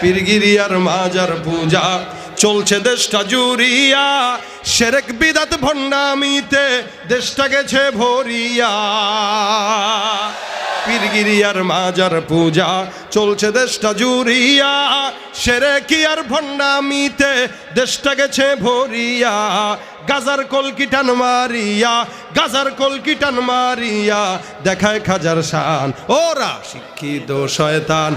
পীরগিরিয়ার মাজার পূজা। চলছে দেশটা জুরিয়া সেরেক বিদাত ভণ্ডামিতে দেশটা গেছে ভরিয়া। পীরগিরিয়ার মাজার পূজা, চলছে দেশটা জুরিয়া সেরে কি আর ভণ্ডামিতে দেশটা গেছে ভরিয়া। গাজার কলকিটান মারিয়া, গাজার কলকিটান মারিয়া। দেখায় খাজার শান। ওরা শিক্ষিত শয়তান।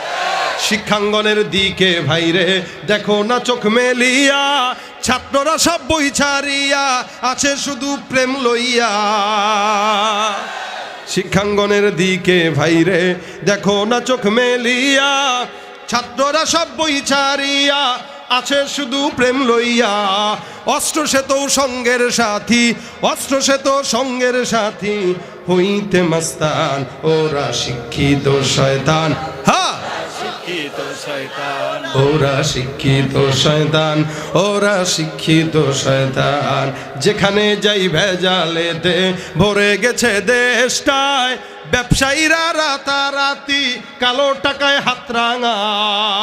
শিক্ষাঙ্গনের দিকে ভাইরে। দেখো না চোখ মেলিয়া, ছাত্ররা সব বই ছাড়িয়া আছে শুধু প্রেম লইয়া। শিক্ষাঙ্গনের দিকে ভাইরে, দেখো না চোখ মেলিয়া, ছাত্ররা সব বই ছাড়িয়া আছে শুধু প্রেম লইয়া। অস্ত্র সেত সঙ্গের সাথী অস্ত্র সেত সঙ্গের সাথী, হইতে মাস্তান, ওরা শিক্ষিত শয়তান। শিক্ষিত ওরা শিক্ষিত শয়তান, ওরা শিক্ষিত শয়তান। যেখানে যাই ভেজালেতে ভরে গেছে দেশটায়, ব্যবসায়ীরা রাতারাতি কালো টাকায় হাত রাঙায়।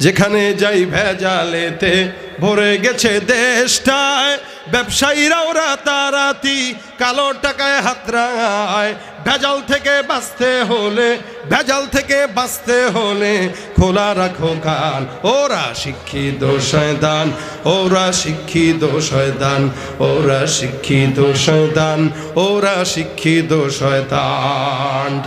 যেখানে যাই ভেজালেতে, ভরে গেছে দেশটায়। ব্যবসায়ীরাও রাতারাতি কালো টাকায় হাত রাঙায়। ভেজাল থেকে বাঁচতে হলে, ভেজাল থেকে বাঁচতে হলে খোলা রাখো কান। ওরা শিক্ষিত শয়তান, ওরা শিক্ষিত শয়তান, ওরা শিক্ষিত শয়তান, ওরা শিক্ষিত শয়তান।